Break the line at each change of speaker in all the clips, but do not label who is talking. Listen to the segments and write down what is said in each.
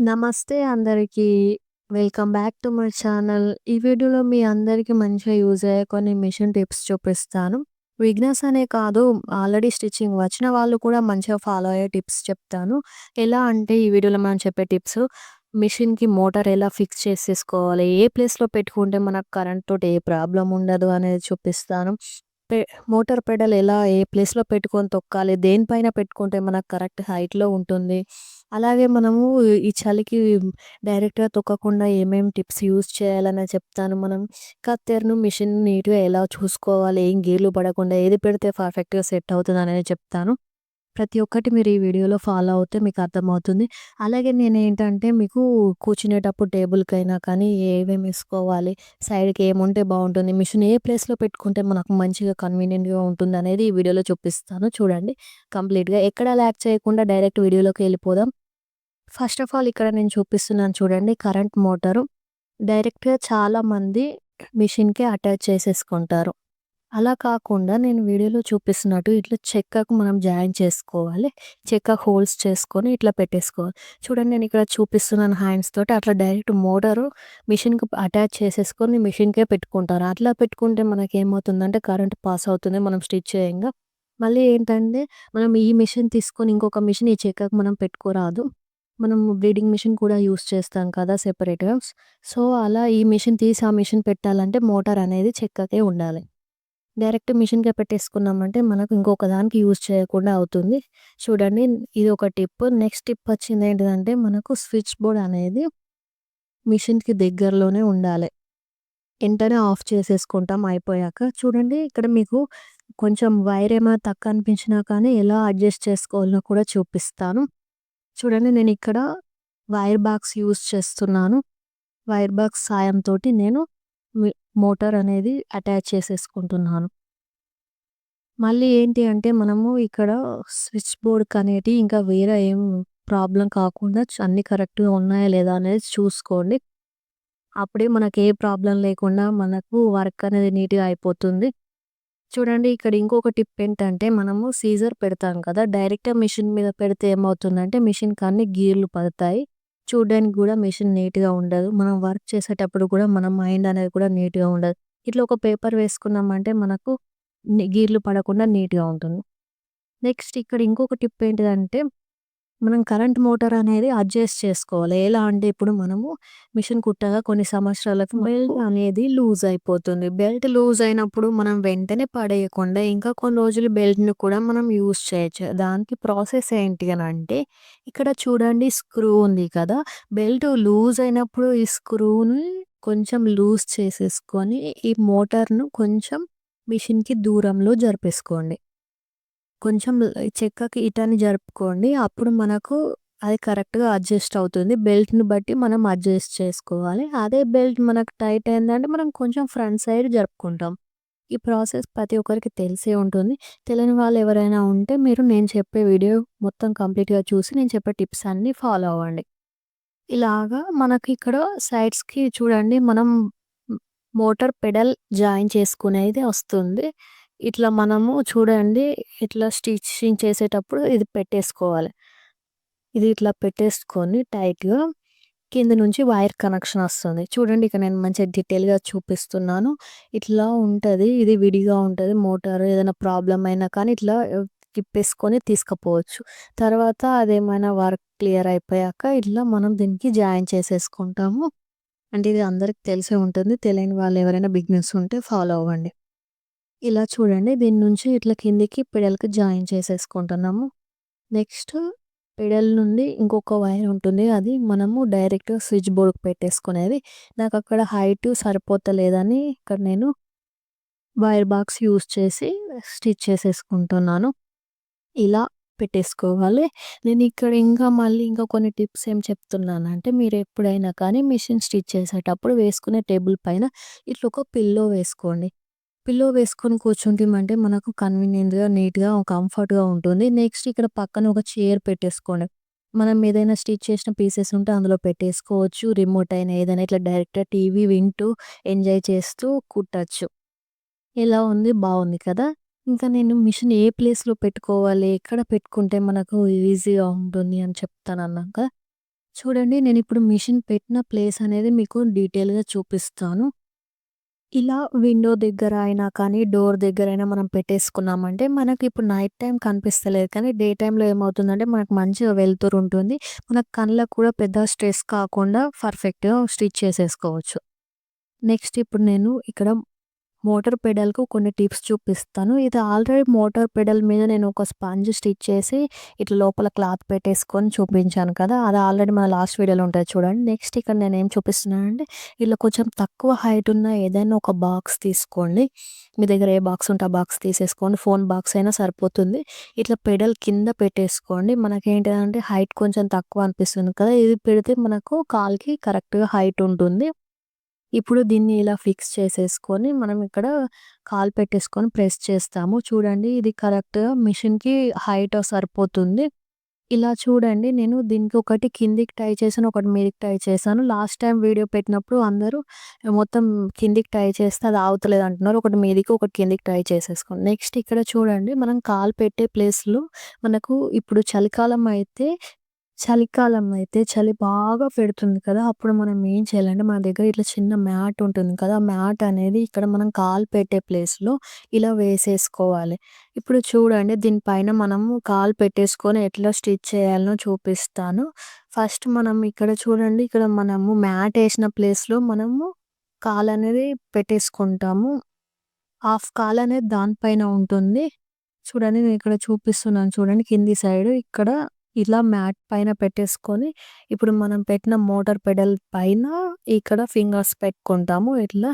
నమస్తే అందరికీ. Welcome back to my channel. ఈ వీడియోలో మీ అందరికీ మంచిగా యూజ్ అయ్యే కొన్ని మిషన్ టిప్స్ చూపిస్తాను. విగ్నెస్ అనే కాదు ఆల్రెడీ స్టిచ్చింగ్ వచ్చిన వాళ్ళు కూడా మంచిగా ఫాలో అయ్యే టిప్స్ చెప్తాను. ఎలా అంటే ఈ వీడియోలో మనం చెప్పే టిప్స్ మిషన్‌కి మోటార్ ఎలా ఫిక్స్ చేసేసుకోవాలి, ఏ ప్లేస్‌లో పెట్టుకుంటే మనకు కరెంట్ తోటి ఏ ప్రాబ్లం ఉండదు అనేది చూపిస్తాను. పె మోటార్ పెడల్ ఎలా ఏ ప్లేస్‌లో పెట్టుకొని తొక్కాలి, దేనిపైన పెట్టుకుంటే మనకు కరెక్ట్ హైట్‌లో ఉంటుంది. అలాగే మనము ఈ చలికి డైరెక్ట్‌గా తొక్కకుండా ఏమేమి టిప్స్ యూజ్ చేయాలని చెప్తాను. మనం కత్తెరను, మిషన్ నీట్‌గా ఎలా చూసుకోవాలి, ఏం గీర్లు పడకుండా ఏది పెడితే పర్ఫెక్ట్‌గా సెట్ అవుతుందనేది చెప్తాను. ప్రతి ఒక్కటి మీరు ఈ వీడియోలో ఫాలో అవుతే మీకు అర్థమవుతుంది. అలాగే నేను ఏంటంటే మీకు కూర్చునేటప్పుడు టేబుల్‌కైనా కానీ ఏమేమి వేసుకోవాలి సైడ్‌కి ఏముంటే బాగుంటుంది మిషన్ ఏ ప్లేస్‌లో పెట్టుకుంటే మనకు మంచిగా కన్వీనియంట్‌గా ఉంటుంది అనేది ఈ వీడియోలో చూపిస్తాను. చూడండి కంప్లీట్‌గా. ఎక్కడ ల్యాక్ చేయకుండా డైరెక్ట్ వీడియోలోకి వెళ్ళిపోదాం. ఫస్ట్ ఆఫ్ ఆల్ ఇక్కడ నేను చూపిస్తున్నాను చూడండి కరెంట్ మోటారు. డైరెక్ట్‌గా చాలామంది మిషన్‌కే అటాచ్ చేసేసుకుంటారు. అలా కాకుండా నేను వీడియోలో చూపిస్తున్నట్టు ఇట్లా చెక్కకు మనం జాయిన్ చేసుకోవాలి. చెక్క హోల్స్ చేసుకొని ఇట్లా పెట్టేసుకోవాలి. చూడండి నేను ఇక్కడ చూపిస్తున్నాను హ్యాండ్స్ తోటి అట్లా డైరెక్ట్ మోటారు మిషన్‌కి అటాచ్ చేసేసుకొని మిషన్‌కే పెట్టుకుంటారు. అట్లా పెట్టుకుంటే మనకి ఏమవుతుందంటే కరెంట్ పాస్ అవుతుంది మనం స్టిచ్ చేయంగా. మళ్ళీ ఏంటంటే మనం ఈ మిషన్ తీసుకొని ఇంకొక మిషన్ ఈ చెక్కకు మనం పెట్టుకోరాదు. మనం బ్లీడింగ్ మిషన్ కూడా యూజ్ చేస్తాం కదా సెపరేట్‌గా. సో, అలా ఈ మిషన్ తీసి ఆ మిషన్ పెట్టాలంటే మోటార్ అనేది చెక్కకే ఉండాలి. డైరెక్ట్ మిషన్‌కే పెట్టేసుకున్నామంటే మనకు ఇంకొక దానికి యూజ్ చేయకుండా అవుతుంది. చూడండి ఇది ఒక టిప్. నెక్స్ట్ టిప్ వచ్చింది ఏంటిదంటే మనకు స్విచ్ బోర్డ్ అనేది మిషన్‌కి దగ్గరలోనే ఉండాలి. వెంటనే ఆఫ్ చేసేసుకుంటాం అయిపోయాక. చూడండి ఇక్కడ మీకు కొంచెం వైర్ ఏమైనా తక్కువ అనిపించినా కానీ ఎలా అడ్జస్ట్ చేసుకోవాలో కూడా చూపిస్తాను. చూడండి నేను ఇక్కడ వైర్ బాక్స్ యూజ్ చేస్తున్నాను. వైర్ బాక్స్ సాయంతో నేను మోటార్ అనేది అటాచ్ చేసేసుకుంటున్నాను. మళ్ళీ ఏంటి అంటే మనము ఇక్కడ స్విచ్ బోర్డ్‌కనేటి ఇంకా వేరే ఏం ప్రాబ్లం కాకుండా అన్నీ కరెక్ట్‌గా ఉన్నాయా లేదా అనేది చూసుకోండి. అప్పుడే మనకు ఏ ప్రాబ్లం లేకుండా మనకు వర్క్ అనేది నీట్‌గా అయిపోతుంది. చూడండి ఇక్కడ ఇంకొక టిప్ ఏంటంటే మనము సీజర్ పెడతాం కదా! డైరెక్ట్‌గా మిషన్ మీద పెడితే ఏమవుతుందంటే మిషన్‌కి అన్ని గీర్లు పడతాయి. చూడడానికి కూడా మిషన్ నీట్‌గా ఉండదు. మనం వర్క్ చేసేటప్పుడు కూడా మన మైండ్ అనేది కూడా నీట్‌గా ఉండదు. ఇట్లా ఒక పేపర్ వేసుకున్నామంటే మనకు గీర్లు పడకుండా నీట్‌గా ఉంటుంది. నెక్స్ట్ ఇక్కడ ఇంకొక టిప్ ఏంటిదంటే మనం కరెంట్ మోటార్ అనేది అడ్జస్ట్ చేసుకోవాలి. ఎలా అంటే ఇప్పుడు మనము మిషన్ కుట్టగా కొన్ని సంవత్సరాలకు బెల్ట్ అనేది లూజ్ అయిపోతుంది. బెల్ట్ లూజ్ అయినప్పుడు మనం వెంటనే పడేయకుండా ఇంకా కొన్ని రోజులు బెల్ట్‌ని కూడా మనం యూజ్ చేయొచ్చు. దానికి ప్రాసెస్ ఏంటి అనంటే ఇక్కడ చూడండి స్క్రూ ఉంది కదా! బెల్ట్ లూజ్ అయినప్పుడు ఈ స్క్రూని కొంచెం లూజ్ చేసేసుకొని ఈ మోటార్‌ను కొంచెం మిషన్‌కి దూరంలో జరిపేసుకోండి. కొంచెం చెక్కకి ఇటని జరుపుకోండి. అప్పుడు మనకు అది కరెక్ట్‌గా అడ్జస్ట్ అవుతుంది. బెల్ట్‌ని బట్టి మనం అడ్జస్ట్ చేసుకోవాలి. అదే బెల్ట్ మనకు టైట్ అయిందంటే మనం కొంచెం ఫ్రంట్ సైడ్ జరుపుకుంటాం. ఈ ప్రాసెస్ ప్రతి ఒక్కరికి తెలిసే ఉంటుంది. తెలియని వాళ్ళు ఎవరైనా ఉంటే మీరు నేను చెప్పే వీడియో మొత్తం కంప్లీట్‌గా చూసి నేను చెప్పే టిప్స్ అన్నీ ఫాలో అవ్వండి. ఇలాగా మనకి ఇక్కడ సైడ్స్‌కి చూడండి మనం మోటార్ పెడల్ జాయిన్ చేసుకునేది వస్తుంది. ఇట్లా మనము చూడండి ఇట్లా స్టిచ్చింగ్ చేసేటప్పుడు ఇది పెట్టేసుకోవాలి. ఇది ఇట్లా పెట్టేసుకొని టైట్‌గా కింద నుంచి వైర్ కనెక్షన్ వస్తుంది. చూడండి ఇక్కడ నేను మంచిగా డీటెయిల్‌గా చూపిస్తున్నాను. ఇట్లా ఉంటుంది ఇది విడిగా ఉంటుంది మోటార్ ఏదైనా ప్రాబ్లం అయినా కానీ ఇట్లా తిప్పేసుకొని తీసుకపోవచ్చు. తర్వాత అదేమైనా వర్క్ క్లియర్ అయిపోయాక ఇట్లా మనం దీనికి జాయిన్ చేసేసుకుంటాము. అంటే ఇది అందరికి తెలిసే ఉంటుంది. తెలియని వాళ్ళు ఎవరైనా బిజినెస్ ఉంటే ఫాలో అవ్వండి. ఇలా చూడండి దీని నుంచి ఇట్లా కిందికి పెడల్‌కి జాయిన్ చేసేసుకుంటున్నాము. నెక్స్ట్ పెడల్ నుండి ఇంకొక వైర్ ఉంటుంది. అది మనము డైరెక్ట్‌గా స్విచ్ బోర్డ్‌కి పెట్టేసుకునేది. నాకు అక్కడ హైట్ సరిపోతలేదని ఇక్కడ నేను వైర్ బాక్స్ యూజ్ చేసి స్టిచ్ చేసేసుకుంటున్నాను. ఇలా పెట్టేసుకోవాలి. నేను ఇక్కడ ఇంకా మళ్ళీ ఇంకా కొన్ని టిప్స్ ఏం చెప్తున్నానంటే మీరు ఎప్పుడైనా కానీ మిషన్ స్టిచ్ చేసేటప్పుడు వేసుకునే టేబుల్ పైన ఇట్లా ఒక పిల్లో వేసుకోండి. పిల్లో వేసుకొని కూర్చుంటామంటే మనకు కన్వీనియంట్‌గా, నీట్‌గా, కంఫర్ట్‌గా ఉంటుంది. నెక్స్ట్ ఇక్కడ పక్కన ఒక చైర్ పెట్టేసుకోండి. మనం ఏదైనా స్టిచ్ చేసిన పీసెస్ ఉంటే అందులో పెట్టేసుకోవచ్చు. రిమోట్ అయినా ఏదైనా ఇట్లా డైరెక్ట్‌గా టీవీ వింటూ ఎంజాయ్ చేస్తూ కుట్టచ్చు ఎలా ఉంది? బాగుంది కదా! ఇంకా నేను మిషన్ ఏ ప్లేస్‌లో పెట్టుకోవాలి, ఎక్కడ పెట్టుకుంటే మనకు ఈజీగా ఉంటుంది అని చెప్తాను అన్నాక చూడండి నేను ఇప్పుడు మిషన్ పెట్టిన ప్లేస్ అనేది మీకు డీటెయిల్‌గా చూపిస్తాను. ఇలా విండో దగ్గర అయినా కానీ, డోర్ దగ్గరైనా మనం పెట్టేసుకున్నామంటే, మనకి ఇప్పుడు నైట్ టైమ్ కనిపిస్తలేదు కానీ, డే టైమ్‌లో ఏమవుతుందంటే, మనకు మంచిగా వెలుతురుంటుంది. మన కళ్ళకు కూడా పెద్ద స్ట్రెస్ కాకుండా పర్ఫెక్ట్‌గా స్టిచ్ చేసేసుకోవచ్చు. నెక్స్ట్ ఇప్పుడు నేను ఇక్కడ మోటార్ పెడల్‌కు కొన్ని టిప్స్ చూపిస్తాను. ఇది ఆల్రెడీ మోటార్ పెడల్ మీద నేను ఒక స్పంజ్ స్టిచ్ చేసి, ఇట్లా లోపల క్లాత్ పెట్టేసుకొని చూపించాను కదా! అది ఆల్రెడీ మన లాస్ట్ వీడియోలో ఉంటుంది చూడండి. నెక్స్ట్ ఇక్కడ నేను ఏం చూపిస్తున్నానంటే, ఇట్లా కొంచెం తక్కువ హైట్ ఉన్న ఏదైనా ఒక బాక్స్ తీసుకోండి. మీ దగ్గర ఏ బాక్స్ ఉంటే ఆ బాక్స్ తీసేసుకోండి. ఫోన్ బాక్స్ అయినా సరిపోతుంది. ఇట్లా పెడల్ కింద పెట్టేసుకోండి. మనకేంటిదంటే హైట్ కొంచెం తక్కువ అనిపిస్తుంది కదా! ఇది పెడితే మనకు కాల్కి కరెక్ట్‌గా హైట్ ఉంటుంది. ఇప్పుడు దీన్ని ఇలా ఫిక్స్ చేసేసుకొని, మనం ఇక్కడ కాలు పెట్టేసుకొని ప్రెస్ చేస్తాము. చూడండి ఇది కరెక్ట్‌గా మిషన్‌కి హైట్ సరిపోతుంది. ఇలా చూడండి నేను దీనికి ఒకటి కిందికి టై చేశాను. ఒకటి మీదకి టై చేశాను. లాస్ట్ టైం వీడియో పెట్టినప్పుడు అందరూ మొత్తం కిందికి టై చేస్తే అది ఆగుతలేదు అంటున్నారు. ఒకటి మీదికి, ఒకటి కిందికి టై చేసేసుకోండి. నెక్స్ట్ ఇక్కడ చూడండి మనం కాలు పెట్టే ప్లేస్‌లో మనకు ఇప్పుడు చలికాలం అయితే చలికాలం అయితే చలి బాగా పెడుతుంది కదా! అప్పుడు మనం ఏం చేయాలంటే, మన దగ్గర ఇట్లా చిన్న మ్యాట్ ఉంటుంది కదా! ఆ మ్యాట్ అనేది ఇక్కడ మనం కాలు పెట్టే ప్లేస్‌లో ఇలా వేసేసుకోవాలి. ఇప్పుడు చూడండి దీనిపైన మనము కాలు పెట్టేసుకొని ఎట్లా స్టిచ్ చేయాలనో చూపిస్తాను. ఫస్ట్ మనం ఇక్కడ చూడండి ఇక్కడ మనము మ్యాట్ ఏసిన ప్లేస్‌లో మనము కాలు అనేది పెట్టేసుకుంటాము. హాఫ్ కాలనేది దానిపైన ఉంటుంది. చూడండి నేను ఇక్కడ చూపిస్తున్నాను చూడండి కింది సైడ్ ఇక్కడ ఇలా మ్యాట్ పైన పెట్టేసుకొని, ఇప్పుడు మనం పెట్టిన మోటార్ పెడల్ పైన ఇక్కడ ఫింగర్స్ పెట్టుకుంటాము. ఇట్లా,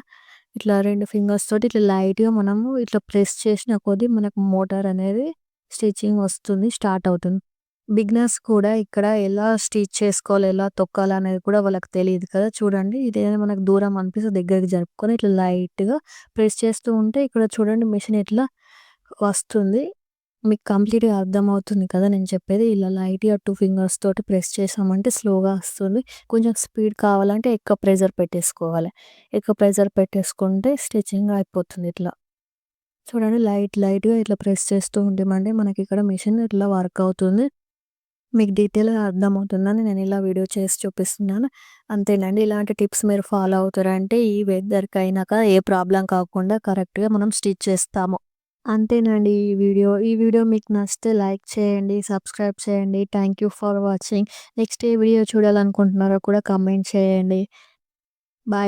ఇట్లా రెండు ఫింగర్స్ తోటి ఇట్లా లైట్‌గా మనము ఇట్లా ప్రెస్ చేసిన కొద్దీ మనకు మోటార్ అనేది స్టిచ్చింగ్ వస్తుంది. స్టార్ట్ అవుతుంది. బిగ్నర్స్ కూడా ఇక్కడ ఎలా స్టిచ్ చేసుకోవాలి, ఎలా తొక్కాలి అనేది కూడా వాళ్ళకి తెలియదు కదా! చూడండి ఇదేదైనా మనకు దూరం అనిపిస్తే దగ్గరికి జరుపుకొని ఇట్లా లైట్‌గా ప్రెస్ చేస్తూ ఉంటే ఇక్కడ చూడండి మిషన్ ఇట్లా వస్తుంది. మీకు కంప్లీట్‌గా అర్థమవుతుంది కదా నేను చెప్పేది. ఇలా లైట్‌గా టూ ఫింగర్స్ తోటి ప్రెస్ చేసామంటే స్లోగా వస్తుంది. కొంచెం స్పీడ్ కావాలంటే ఎక్కువ ప్రెజర్ పెట్టేసుకోవాలి. ఎక్కువ ప్రెజర్ పెట్టేసుకుంటే స్టిచ్చింగ్ అయిపోతుంది ఇట్లా. చూడండి లైట్ లైట్‌గా ఇట్లా ప్రెస్ చేస్తూ ఉండమండి మనకి ఇక్కడ మిషన్ ఇట్లా వర్క్ అవుతుంది. మీకు డీటెయిల్‌గా అర్థమవుతుందని నేను ఇలా వీడియో చేసి చూపిస్తున్నాను. అంతేనండి. ఇలాంటి టిప్స్ మీరు ఫాలో అవుతారంటే ఈ వెదర్‌కైనాక ఏ ప్రాబ్లం కాకుండా కరెక్ట్‌గా మనం స్టిచ్ చేస్తాము. అంతేనండి ఈ వీడియో. ఈ వీడియో మీకు నచ్చితే లైక్ చేయండి, సబ్స్క్రైబ్ చేయండి. Thank you for watching. Next A video చూడాలనుకుంటున్నారో కూడా కామెంట్ చేయండి. బాయ్.